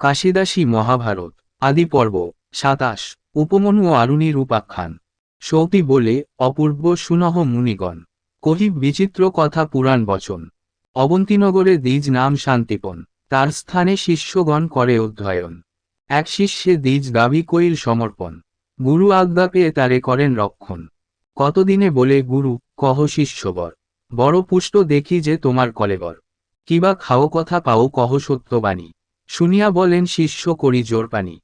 কাশিদাসী মহাভারত, আদি পর্ব, সাতাশ, উপমনু ও আরুণীর উপাখ্যান সৌতি বলে, অপূর্ব সুনহ মুনিগণ। কহিব, বিচিত্র কথা পুরাণ বচন। অবন্তীনগরে দ্বিজ নাম শান্তিপন। তার স্থানে শিষ্যগণ করে অধ্যয়ন। এক শিষ্যে দ্বিজ গাভী কৈল সমর্পণ। গুরু আজ্ঞা পেয়ে তারে করেন রক্ষণ। কতদিনে বলে, গুরু, কহ শিষ্যবর। বড় পুষ্ট দেখি যে তোমার কলেবর। কিবা খাও কথা পাও কহ সত্যবাণী। শুনিয়া বলেন, শিষ্য করি জোর পানি।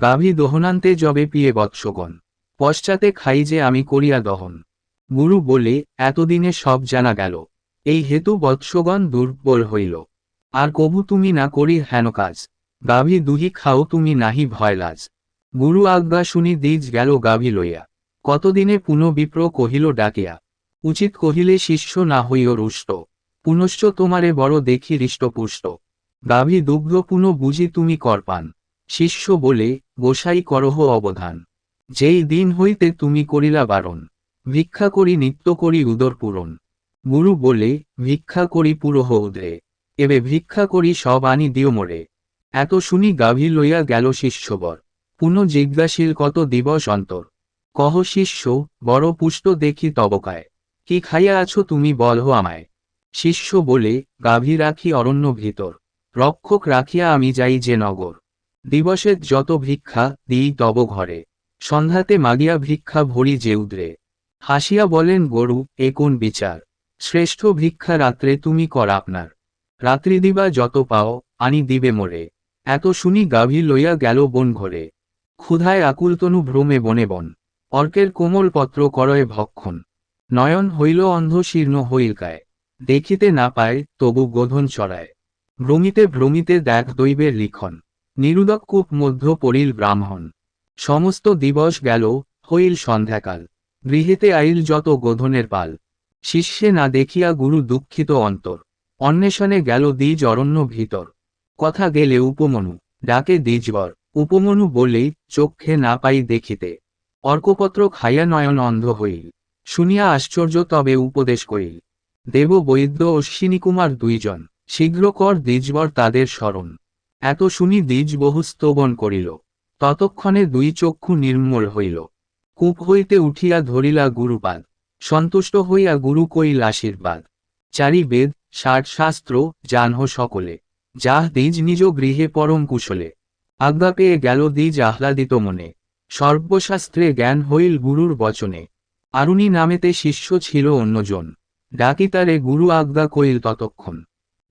গাভী দহনান্তে জবে পিয়ে বৎসগণ। পশ্চাতে খাই যে আমি করিয়া দহন। গুরু বলে, এতদিনে সব জানা গেল। এই হেতু বৎসগণ দুর্বল হইল। আর কবু তুমি না করি হেন কাজ। গাভী দুহি খাও তুমি নাহি ভয় লাজ গুরু আজ্ঞা শুনি দিজ গেল গাভী লইয়া। কতদিনে পুনঃ বিপ্র কহিল ডাকিয়া। উচিত কহিলে, শিষ্য না হইও রুষ্ট। পুনশ্চ তোমারে বড় দেখি হৃষ্টপুষ্ট। গাভী দুগ্ধ পুনঃ বুঝি তুমি করপান। শিষ্য বলে, গোসাই করহ অবধান। যেই দিন হইতে তুমি করিলা বারণ, ভিক্ষা করি নিত্য করি উদর পূরণ। গুরু বলে, ভিক্ষা করি পুরহ উদরে, এবে ভিক্ষা করি সব আনি দিও মোরে। এত শুনি গাভী লইয়া গেল শিষ্যবর। পুনঃ জিজ্ঞাসীল কত দিবস অন্তর। কহ শিষ্য, বড় পুষ্ট দেখি তবকায়। কি খাইয়া আছো তুমি বলহ আমায়। শিষ্য বলে, গাভী রাখি অরণ্য ভিতর। রক্ষক রাখিয়া আমি যাই যে নগর। দিবসের যত ভিক্ষা দিই তব ঘরে। সন্ধ্যাতে মাগিয়া ভিক্ষা ভরি যে উদ্রে। হাসিয়া বলেন, গরু, এ কোন বিচার? শ্রেষ্ঠ ভিক্ষা রাত্রে তুমি কর আপনার। রাত্রি দিবা যত পাও, আনি দিবে মোরে এত শুনি গাভী লইয়া গেল বন ঘরে। ক্ষুধায় আকুলতনু ভ্রমে বনে বন। অর্কের কোমল পত্র করয়ে ভক্ষণ। নয়ন হইল অন্ধ শীর্ণ হইল হইলকায়। দেখিতে না পায় তবু গোধন চড়ায়। ভ্রমিতে ভ্রমিতে দেখ দৈবের লিখন। নিরুদক কূপ মধ্য পড়িল ব্রাহ্মণ। সমস্ত দিবস গেল, হইল সন্ধ্যাকাল। গৃহেতে আইল যত গোধনের পাল। শিষ্যে না দেখিয়া গুরু দুঃখিত অন্তর। অন্বেষণে গেল দ্বিজ অরণ্য ভিতর। কথা গেলে উপমনু, ডাকে দ্বিজবর। উপমনু বলেই চক্ষে না পাই দেখিতে। অর্কপত্র খাইয়া নয়ন অন্ধ হইল। শুনিয়া আশ্চর্য তবে উপদেশ করিল দেব বৈদ্য অশ্বিনী কুমার দুইজন। শীঘ্র কর দ্বিজবর তাদের স্মরণ। এত শুনি দ্বিজ বহু স্তবন করিল। ততক্ষণে দুই চক্ষু নির্মল হইল। কূপ হইতে উঠিয়া ধরিলা গুরুপাদ। সন্তুষ্ট হইয়া গুরু কইল আশীর্বাদ। চারি বেদ ষাট শাস্ত্র, জানহ সকলে। যাহ দ্বিজ নিজ গৃহে পরম কুশলে। আজ্ঞা পেয়ে গেল দ্বিজ আহ্লাদিত মনে। সর্বশাস্ত্রে জ্ঞান হইল গুরুর বচনে। আরুণী নামেতে শিষ্য ছিল অন্যজন। ডাকিতারে গুরু আজ্ঞা কইল ততক্ষণ।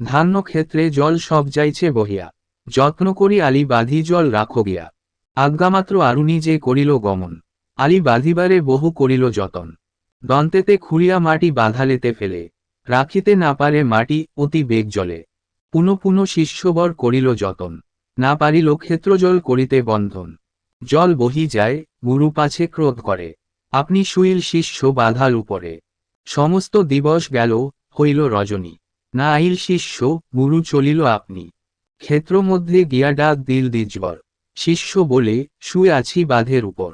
ধান্য ক্ষেত্রে জল সব যাইছে বহিয়া। যত্ন করি আলি বাঁধি জল রাখো গিয়া। আজ্ঞামাত্র আরুণী যে করিল গমন। আলি বাঁধিবারে বহু করিল যতন। দন্তেতে খুঁড়িয়া মাটি বাঁধালেতে ফেলে। রাখিতে না পারে মাটি অতি বেগ জলে। পুনঃ পুনঃ শিষ্যবর করিল যতন। না পারিল ক্ষেত্রজল করিতে বন্ধন। জল বহি যায়, গুরু পাছে ক্রোধ করে। আপনি শুইল শিষ্য বাধাল উপরে। সমস্ত দিবস গেল, হইল রজনী। না আইল শিষ্য, গুরু চলিল আপনি। ক্ষেত্র মধ্যে গিয়া ডাক দিল দ্বিজবর। শিষ্য বলে, শুয়ে আছি বাঁধের উপর।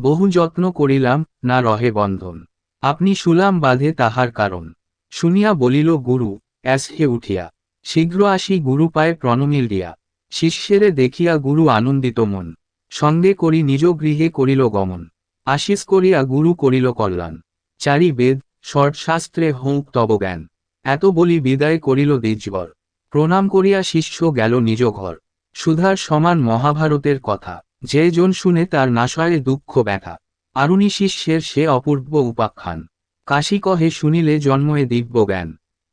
বহু যত্ন করিলাম, না রহে বন্ধন। আপনি শুলাম বাঁধে তাহার কারণ। শুনিয়া বলিল, গুরু অ্যাস হে উঠিয়া। শীঘ্র আসি গুরু পায়ে প্রণমিল দিয়া। শিষ্যেরে দেখিয়া গুরু আনন্দিত মন। সঙ্গে করি নিজ গৃহে করিল গমন। আশিস করিয়া গুরু করিল কল্যাণ। চারি বেদ শাস্ত্রে হৌক তব জ্ঞান। এত বলি বিদায় করিল দ্বিজবর। প্রণাম করিয়া শিষ্য গেল নিজ ঘর। সুধার সমান মহাভারতের কথা, যে জন শুনে তার নাশয়ে দুঃখ ব্যথা। আরুণী শিষ্যের সে অপূর্ব উপাখ্যান। কাশী কহে শুনিলে জন্মে দিব্য জ্ঞান।